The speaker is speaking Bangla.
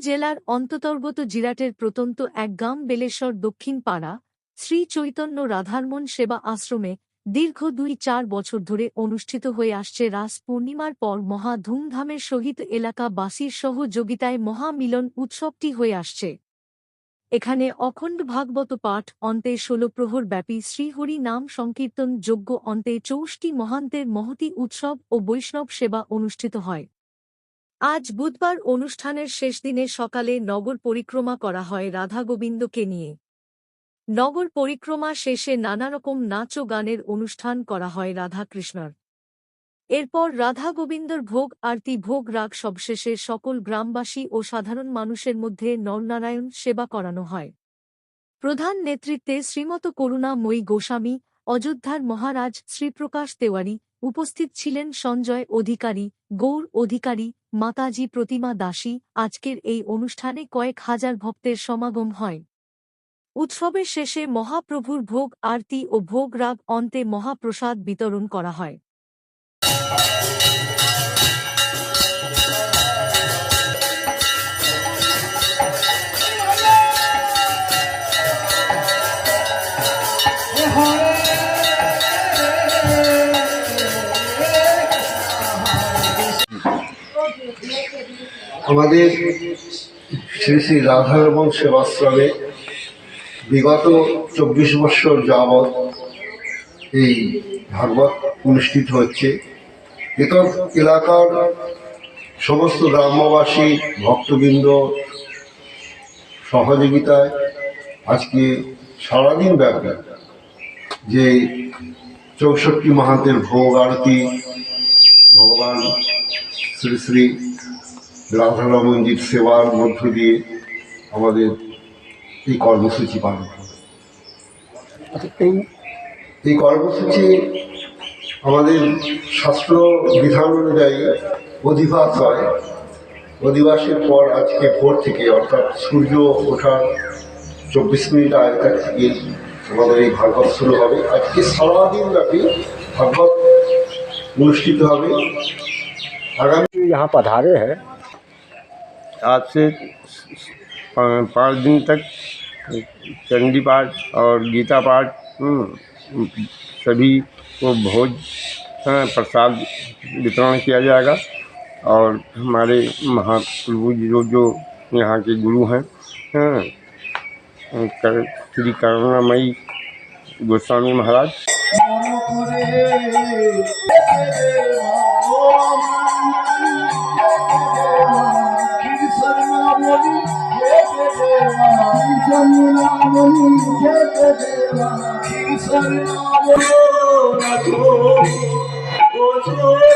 জেলার অন্তর্গত জিরাটের প্রত্যন্ত এক গ্রাম বেলেশ্বর দক্ষিণ পাড়া, শ্রী চৈতন্য রাধারমন সেবা আশ্রমে দীর্ঘ দুই চার বছর ধরে অনুষ্ঠিত হয়ে আসছে রাস পূর্ণিমার পর মহা ধুমধামের সহিত এলাকাবাসীর সহযোগিতায় মহামিলন উৎসবটি হয়ে আসছে। এখানে অখণ্ড ভাগবত পাঠ অন্তে ষোলো প্রহর ব্যাপী শ্রীহরি নাম সংকীর্তন যজ্ঞ অন্তে চৌষ্টি মহান্তের মহতি উৎসব ও বৈষ্ণব সেবা অনুষ্ঠিত হয়। আজ বুধবার অনুষ্ঠানের শেষ দিনে সকালে নগর পরিক্রমা করা হয় রাধা গোবিন্দকে নিয়ে। নগর পরিক্রমা শেষে নানারকম নাচ ও গানের অনুষ্ঠান করা হয় রাধাকৃষ্ণর। এরপর রাধা গোবিন্দর ভোগ, আরতি, ভোগ রাগ সবশেষে সকল গ্রামবাসী ও সাধারণ মানুষের মধ্যে নরনারায়ণ সেবা করানো হয়। প্রধান নেতৃত্বে শ্রীমত করুণাময়ী গোস্বামী অযোধ্যার মহারাজ শ্রীপ্রকাশ তেওয়ারি উপস্থিত ছিলেন সঞ্জয় অধিকারী, গৌর অধিকারী, মাতাজি প্রতিমা দাসী। আজকের এই অনুষ্ঠানে কয়েক হাজার ভক্তের সমাগম হয়। উৎসবের শেষে মহাপ্রভুর ভোগ আরতি ও ভোগ রাগ অন্তে মহাপ্রসাদ বিতরণ করা হয়। আমাদের শ্রী শ্রী রাধারমন সেবাশ্রমে বিগত চব্বিশ বছর যাবৎ এই ভাগবত অনুষ্ঠিত হচ্ছে। এতর এলাকার সমস্ত গ্রামবাসী, ভক্তবৃন্দ সহযোগিতায় আজকে সারাদিন ব্যাপী যে চৌষট্টি মাহাতের ভোগ আরতি, ভগবান শ্রী শ্রী রাধারমনজির সেবার মধ্য দিয়ে আমাদের এই কর্মসূচি পালন করে এই এই কর্মসূচি আমাদের শাস্ত্র বিধান অনুযায়ী অধিবাস হয় অধিবাসের পর আজকে ভোর থেকে অর্থাৎ সূর্য ওঠার চব্বিশ মিনিট আগেকার থেকে আমাদের এই ভাগবত শুরু হবে আজকে সারাদিন ব্যাপী ভাগবত অনুষ্ঠিত হবে আগামী यहाँ पधारे हैं आज से पाँच दिन तक चंडी पाठ और गीता पाठ हम्म, सभी को भोज हाँ, प्रसाद वितरण किया जाएगा। और हमारे महाप्रभु जी जो यहाँ के गुरु हैं हाँ, कर- श्री करुणामयी गोस्वामी महाराज। হরিনাম